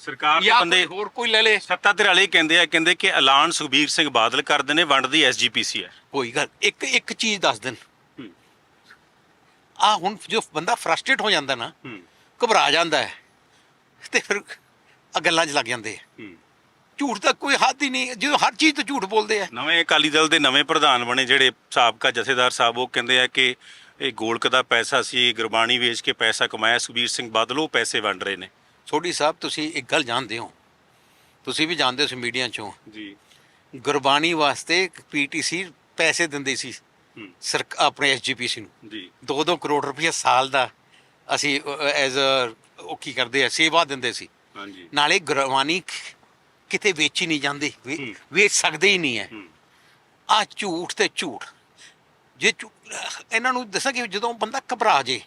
ਸਰਕਾਰ ਦੇ ਜਾਂ ਬੰਦੇ ਕੋਈ ਹੋਰ ਕੋਈ ਲੈ ਲੇ। ਸੱਤਾ ਧਿਰ ਵਾਲੇ ਕਹਿੰਦੇ ਆ ਕਹਿੰਦੇ ਕਿ ਐਲਾਨ ਸੁਖਬੀਰ ਸਿੰਘ ਬਾਦਲ ਕਰਦੇ ਨੇ ਵੰਡ ਦੀ ਐਸਜੀਪੀਸੀ ਹੈ। ਕੋਈ ਗੱਲ ਇੱਕ ਇੱਕ ਚੀਜ਼ ਦੱਸ ਦੇਣ। ਹੂੰ। ਆ ਹੁਣ ਜੋ ਬੰਦਾ ਫਰਸਟ੍ਰੇਟ ਹੋ ਜਾਂਦਾ ਨਾ ਹੂੰ। ਘਬਰਾ ਜਾਂਦਾ ਹੈ ਤੇ ਫਿਰ ਆ ਗੱਲਾਂ 'ਚ ਲੱਗ ਜਾਂਦੇ ਆ। ਹੂੰ। ਝੂਠ ਤਾਂ ਕੋਈ ਹੱਦ ਹੀ ਨਹੀਂ ਜਦੋਂ ਹਰ ਚੀਜ਼ ਤੋਂ ਝੂਠ ਬੋਲਦੇ ਆ। ਨਵੇਂ ਅਕਾਲੀ ਦਲ ਦੇ ਨਵੇਂ ਪ੍ਰਧਾਨ ਬਣੇ ਜਿਹੜੇ ਸਾਬਕਾ ਜਥੇਦਾਰ ਸਾਹਿਬ ਉਹ ਕਹਿੰਦੇ ਆ ਕਿ ਇਹ ਗੋਲਕ ਦਾ ਪੈਸਾ ਸੀ ਗੁਰਬਾਣੀ ਵੇਚ ਕੇ ਪੈਸਾ ਕਮਾਇਆ ਸੁਖਬੀਰ ਸਿੰਘ ਬਾਦਲ ਉਹ ਪੈਸੇ ਵੰਡ ਰਹੇ ਨੇ। ਛੋਟੀ ਸਾਹਿਬ ਤੁਸੀਂ ਇੱਕ ਗੱਲ ਜਾਣਦੇ ਹੋ। ਤੁਸੀਂ ਵੀ ਜਾਣਦੇ ਹੋ ਮੀਡੀਆ 'ਚੋਂ। ਜੀ। ਗੁਰਬਾਣੀ ਵਾਸਤੇ ਪੀਟੀਸੀ ਪੈਸੇ ਦਿੰਦੀ ਸੀ। ਹੂੰ। ਸਰਕ ਆਪਣੇ ਐਸਜੀਪੀਸੀ ਨੂੰ। ਜੀ। 2-2 ਕਰੋੜ ਰੁਪਏ ਸਾਲ ਦਾ ਅਸੀਂ ਐਜ਼ ਉਹ ਕੀ ਕਰਦੇ ਆ ਸੇਵਾ ਦਿੰਦੇ ਸੀ। ਹਾਂਜੀ। ਨਾਲੇ ਗੁਰਬਾਣੀ ਕਿਤੇ ਵੇਚੀ ਨਹੀਂ ਜਾਂਦੀ। ਵੇਚ ਸਕਦੇ ਹੀ ਨਹੀਂ ਹੈ। ਆ ਝੂਠ ਤੇ ਝੂਠ। ਜੇ ਇਹਨਾਂ ਨੂੰ ਦੱਸਾਂ ਕਿ ਜਦੋਂ ਬੰਦਾ ਘਬਰਾ ਜੇ।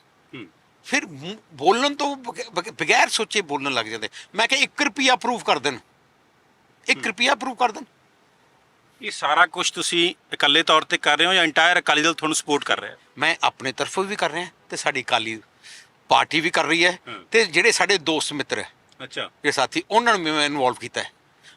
ਫਿਰ ਮੂੰਹ- ਬੋਲਣ ਤੋਂ ਬਗ- ਬਗ- ਬਗੈਰ ਸੋਚੇ ਬੋਲਣ ਲੱਗ ਜਾਂਦੇ। ਮੈਂ ਕਿਹਾ 1 ਰੁਪਿਆ ਪ੍ਰੂਫ ਕਰ ਦੇਣ। 1 ਰੁਪਿਆ ਪ੍ਰੂਫ ਕਰ ਦੇਣ। ਇਹ ਸਾਰਾ ਕੁਝ ਤੁਸੀਂ ਇਕੱਲੇ ਤੌਰ ਤੇ ਕਰ ਰਹੇ ਹੋ ਜਾਂ ਇੰਟਾਇਰ ਅਕਾਲੀ ਦਲ ਤੁਹਾਨੂੰ ਸਪੋਰਟ ਕਰ ਰਿਹਾ? ਹੈ ਮੈਂ ਆਪਣੇ ਤਰਫੋਂ ਵੀ ਕਰ ਰਿਹਾ ਤੇ ਸਾਡੀ ਕਾਲੀ ਪਾਰਟੀ ਵੀ ਕਰ ਰਹੀ ਹੈ ਹਾਂ। ਤੇ ਜਿਹੜੇ ਸਾਡੇ ਦੋਸਤ ਮਿੱਤਰ ਹੈ ਅੱਛਾ। ਇਹ ਸਾਥੀ ਉਹਨਾਂ ਨੂੰ ਵੀ ਮੈਂ ਇਨਵੋਲਵ ਕੀਤਾ ਹੈ।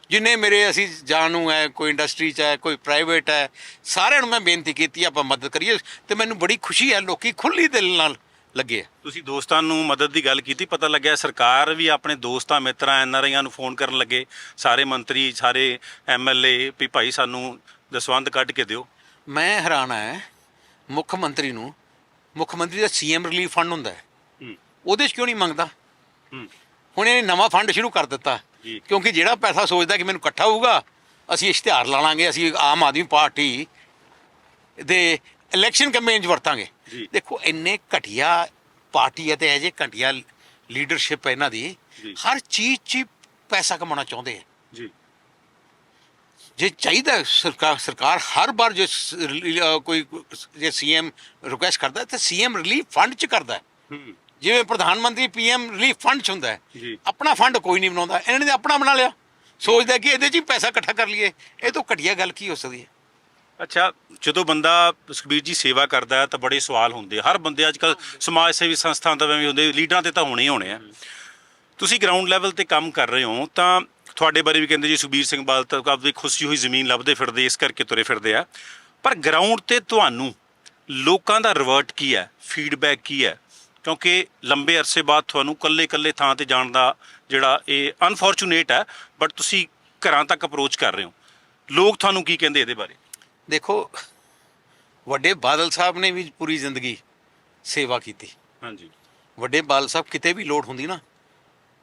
ਜਿੰਨੇ ਮੇਰੇ ਅਸੀਂ ਜਾਣੂ ਹੈ ਕੋਈ ਇੰਡਸਟਰੀ 'ਚ ਹੈ ਕੋਈ ਪ੍ਰਾਈਵੇਟ ਹੈ ਸਾਰਿਆਂ ਨੂੰ ਮੈਂ ਬੇਨਤੀ ਕੀਤੀ ਹੈ, ਆਪਾਂ ਮਦਦ ਕਰੀਏ ਤੇ ਮੈਨੂੰ ਬੜੀ ਖੁਸ਼ੀ ਹੈ ਲੋਕੀ ਖੁੱਲੀ ਦਿਲ ਨਾਲ ਲੱਗੇ ਹੈ। ਤੁਸੀਂ ਦੋਸਤਾਂ ਨੂੰ ਮਦਦ ਦੀ ਗੱਲ ਕੀਤੀ ਪਤਾ ਲੱਗਿਆ ਸਰਕਾਰ ਵੀ ਆਪਣੇ ਦੋਸਤਾਂ ਮਿੱਤਰਾਂ ਐਨਆਰਆਈਆਂ ਨੂੰ ਫੋਨ ਕਰਨ ਲੱਗੇ। ਸਾਰੇ ਮੰਤਰੀ ਸਾਰੇ ਐਮਐਲਏ ਵੀ ਭਾਈ ਸਾਨੂੰ ਦਸਵੰਦ ਕੱਢ ਕੇ ਦਿਓ। ਮੈਂ ਹੈਰਾਨ ਹੈ ਮੁੱਖ ਮੰਤਰੀ ਨੂੰ ਮੁੱਖ ਮੰਤਰੀ ਦਾ ਸੀਐਮ ਰਿਲੀਫ ਫੰਡ ਹੁੰਦਾ ਹੈ। ਉਹਦੇ 'ਚ ਕਿਉਂ ਨਹੀਂ ਮੰਗਦਾ? ਹੁਣ ਇਹਨੇ ਨਵਾਂ ਫੰਡ ਸ਼ੁਰੂ ਕਰ ਦਿੱਤਾ। ਕਿਉਂਕਿ ਜਿਹੜਾ ਪੈਸਾ ਸੋਚਦਾ ਕਿ ਮੈਨੂੰ ਇਕੱਠਾ ਹੋਊਗਾ ਅਸੀਂ ਇਸ਼ਤਿਹਾਰ ਲਾ ਲਾਂਗੇ ਅਸੀਂ ਆਮ ਆਦਮੀ ਪਾਰਟੀ ਦੇ ਇਲੈਕਸ਼ਨ ਕੈਂਪੇਨ 'ਚ ਵਰਤਾਂਗੇ। ਦੇਖੋ ਇੰਨੇ ਘਟੀਆ ਪਾਰਟੀ ਹੈ ਤੇ ਇਹ ਜੇ ਘਟੀਆ ਲੀਡਰਸ਼ਿਪ ਹੈ ਇਹਨਾਂ ਦੀ। ਹਰ ਚੀਜ਼ 'ਚ ਹੀ ਪੈਸਾ ਕਮਾਉਣਾ ਚਾਹੁੰਦੇ ਆ। ਜੀ। ਜੇ ਚਾਹੀਦਾ ਹੈ ਸਰਕਾਰ ਸਰਕਾਰ ਹਰ ਵਾਰ ਜੇ ਕੋਈ ਜੇ ਸੀਐਮ ਰਿਕੁਐਸਟ ਕਰਦਾ ਹੈ ਤਾਂ ਸੀਐਮ ਰਿਲੀਫ ਫੰਡ 'ਚ ਕਰਦਾ ਹੈ। ਹੂੰ। ਜਿਵੇਂ ਪ੍ਰਧਾਨ ਮੰਤਰੀ ਪੀਐਮ ਰਿਲੀਫ ਫੰਡ 'ਚ ਹੁੰਦਾ ਹੈ। ਆਪਣਾ ਫੰਡ ਕੋਈ ਨਹੀਂ ਬਣਾਉਂਦਾ। ਇਹਨਾਂ ਨੇ ਆਪਣਾ ਬਣਾ ਲਿਆ। ਸੋਚਦਾ ਕਿ ਇਹਦੇ 'ਚ ਹੀ ਪੈਸਾ ਇਕੱਠਾ ਕਰ ਲਈਏ। ਇਹ ਤੋਂ ਘਟੀਆ ਗੱਲ ਕੀ ਹੋ ਸਕਦੀ ਹੈ? ਅੱਛਾ ਜਦੋਂ ਬੰਦਾ ਸੁਖਬੀਰ ਜੀ ਸੇਵਾ ਕਰਦਾ ਹੈ ਤਾਂ ਬੜੇ ਸਵਾਲ ਹੁੰਦੇ ਆ। ਹਰ ਬੰਦੇ ਅੱਜ ਕੱਲ ਸਮਾਜ ਸੇਵੀ ਸੰਸਥਾਵਾਂ ਤੋਂ ਵੀ ਹੁੰਦੇ ਲੀਡਰਾਂ ਤੇ ਤਾਂ ਹੋਣੇ ਹੀ ਹੋਣੇ ਆ। ਤੁਸੀਂ ਗਰਾਊਂਡ ਲੈਵਲ ਤੇ ਕੰਮ ਕਰ ਰਹੇ ਹੋ ਤਾਂ ਤੁਹਾਡੇ ਬਾਰੇ ਵੀ ਕਹਿੰਦੇ ਜੀ ਸੁਖਬੀਰ ਸਿੰਘ ਬਾਦਲ ਤਾਂ ਆਪਣੀ ਖੁਸ਼ੀ ਹੋਈ ਜ਼ਮੀਨ ਲੱਭਦੇ ਫਿਰਦੇ ਇਸ ਕਰਕੇ ਤੁਰੇ ਫਿਰਦੇ ਆ। ਪਰ ਗਰਾਊਂਡ ਤੇ ਤੁਹਾਨੂੰ ਲੋਕਾਂ ਦਾ ਰਿਵਰਟ ਕੀ ਹੈ? ਫੀਡਬੈਕ ਕੀ ਹੈ? ਕਿਉਂਕਿ ਲੰਬੇ ਅਰਸੇ ਬਾਅਦ ਤੁਹਾਨੂੰ ਕੱਲੇ-ਕੱਲੇ ਥਾਂ ਤੇ ਜਾਣ ਦਾ ਜਿਹੜਾ ਇਹ ਅਨਫੋਰਚੂਨੇਟ ਹੈ ਬਟ ਤੁਸੀਂ ਘਰਾਂ ਤੱਕ ਅਪਰੋਚ ਕਰ ਰਹੇ ਹੋ। ਲੋਕ ਤੁਹਾਨੂੰ ਕੀ ਕਹਿੰਦੇ ਇਹਦੇ ਬਾਰੇ? ਦੇਖੋ ਵੱਡੇ ਬਾਦਲ ਸਾਹਿਬ ਨੇ ਵੀ ਪੂਰੀ ਜ਼ਿੰਦਗੀ ਸੇਵਾ ਕੀਤੀ। ਹਾਂਜੀ। ਵੱਡੇ ਬਾਦਲ ਸਾਹਿਬ ਕਿਤੇ ਵੀ ਲੋੜ ਹੁੰਦੀ ਨਾ